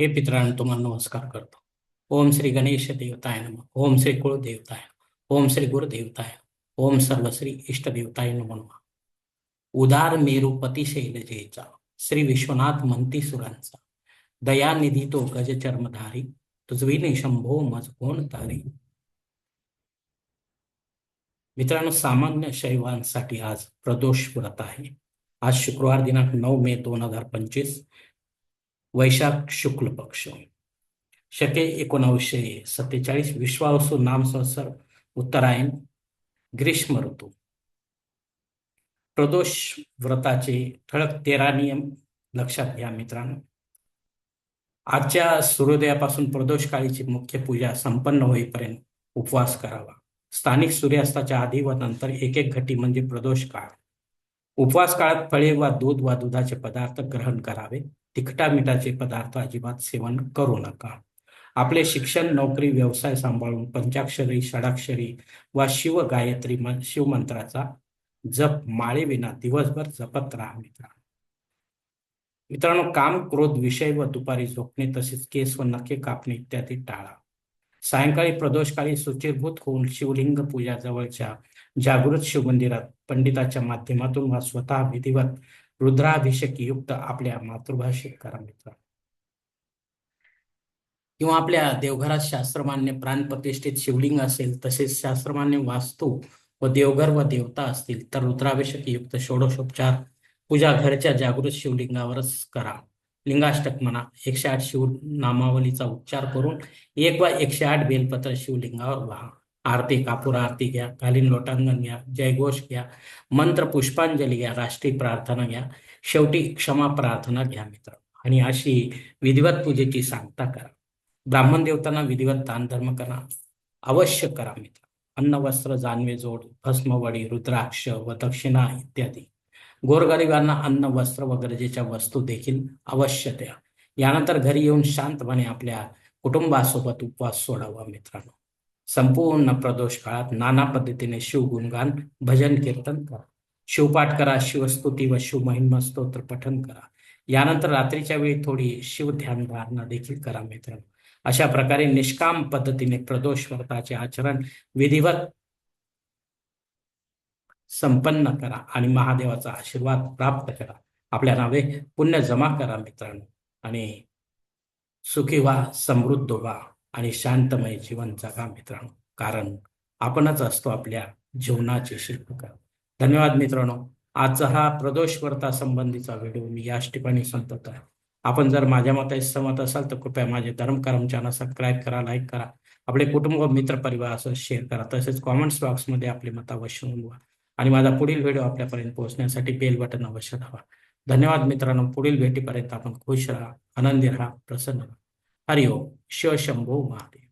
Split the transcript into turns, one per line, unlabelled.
हे पित्रांनो तुम्हाला नमस्कार करतो. ओम श्री गणेश देवताय नम. ओम श्री कुळ देवताय ओम श्री गुरुदेवताय ओम सर्वश्री इष्ट देवताय उदार मेरुपती शैलजेचा श्री विश्वनाथ मंती सुरांचा दयानिधी तो गज चर्मधारी तुझविने शंभो मज कोण तारी. मित्रांनो सामान्य शैवांसाठी आज प्रदोष व्रत आहे. आज शुक्रवार दिनांक नऊ मे दोन हजार पंचवीस. वैशाख शुक्ल पक्ष. शके एकोणावीसशे सत्तेचाळीस विश्वावसू नाम संवत्सर उत्तरायण ग्रीष्म ऋतू. प्रदोष व्रताचे ठळक तेरा नियम लक्षात घ्या मित्रांनो. आजच्या सूर्योदयापासून प्रदोष काळीची मुख्य पूजा संपन्न होईपर्यंत उपवास करावा. स्थानिक सूर्यास्ताच्या आधी व नंतर एक एक घटी म्हणजे प्रदोष काळ. उपवास काळात फळे वा दूध वा दुधाचे पदार्थ ग्रहण करावे. तिखटा मिठाचे पदार्थ अजिबात सेवन करू नका. आपले शिक्षण नोकरी व्यवसाय सांभाळून पंचाक्षरी षडाक्षरी वा शिव गायत्री शिवमंत्राचा जप माळेविना दिवसभर जपत राहा मित्रांनो मित्रांनो काम क्रोध विषय व दुपारी झोपणे तसेच केस व नखे कापणे इत्यादी टाळा. सायंकाळी प्रदोषकाळी सुचिरभूत होऊन शिवलिंग पूजा जवळच्या जागृत शिवमंदिरात पंडिताच्या माध्यमातून वा स्वतः विधिवत रुद्राभिषेक युक्त आपल्या मातृभाषेत करा मित्र. किंवा आपल्या देवघरात शास्त्रमान्य प्राणप्रतिष्ठित शिवलिंग असेल तसेच शास्त्रमान्य वास्तू व देवघर व देवता असतील तर रुद्राभिषेक युक्त षोडशोपचार पूजा घरच्या जागृत शिवलिंगावरच करा. लिंगाष्टक म्हणा एकशे आठ शिव नामावलीचा उच्चार करून एक वा एकशे आठ बेलपत्र शिवलिंगावर व्हा. आरती कापूर आरती घ्या कालीन लोटांगण घ्या जयघोष घ्या मंत्र पुष्पांजली घ्या राष्ट्रीय प्रार्थना घ्या शेवटी क्षमा प्रार्थना घ्या मित्र. आणि अशी विधिवत पूजेची सांगता करा. ब्राह्मण देवतांना विधिवत दानधर्म करा. अवश्य करा मित्र. अन्न वस्त्र जानवे जोड भस्मवडी रुद्राक्ष व दक्षिणा इत्यादी. गोरगरिबांना अन्न वस्त्र व गरजेच्या वस्तू देखील अवश्य द्या. यानंतर घरी येऊन शांतपणे आपल्या कुटुंबासोबत उपवास सोडावा मित्रांनो. संपूर्ण प्रदोष काळात नाना पद्धतीने शिवगुणगान भजन कीर्तन करा. शिवपाठ करा शिवस्तुती व शिवमहिमा स्तोत्र पठन करा. यानंतर रात्रीच्या वेळी थोडी शिवध्यान धारणा देखील करा मित्रांनो. अशा प्रकारे निष्काम पद्धतीने प्रदोष व्रताचे आचरण विधिवत संपन्न करा आणि महादेवाचा आशीर्वाद प्राप्त करा. आपल्या नावे पुण्य जमा करा मित्रांनो. आणि सुखी व्हा समृद्ध व्हा. आणि शांतमय जीवन जगा मित्रांनो कारण आपणच असतो आपल्या जीवनाचे शिल्पकार. धन्यवाद मित्रांनो. आजचा हा प्रदोष व्रता संबंधीचा व्हिडिओ मी याच ठिकाणी संपत आहे. आपण जर माझ्या मते सहमत असाल तर कृपया माझे धर्मकरम चॅनल सबस्क्राईब करा लाईक करा. आपले कुटुंब मित्र परिवार असं शेअर करा. तसेच कॉमेंट्स बॉक्समध्ये आपले मत अवश्य नोंदवा. आणि माझा पुढील व्हिडिओ आपल्यापर्यंत पोहोचण्यासाठी बेल बटन अवश्य हवा धन्यवाद मित्रांनो. पुढील भेटीपर्यंत आपण खुश राहा आनंदी राहा प्रसन्न राहा. हरिओम शिव शंभो महादेव।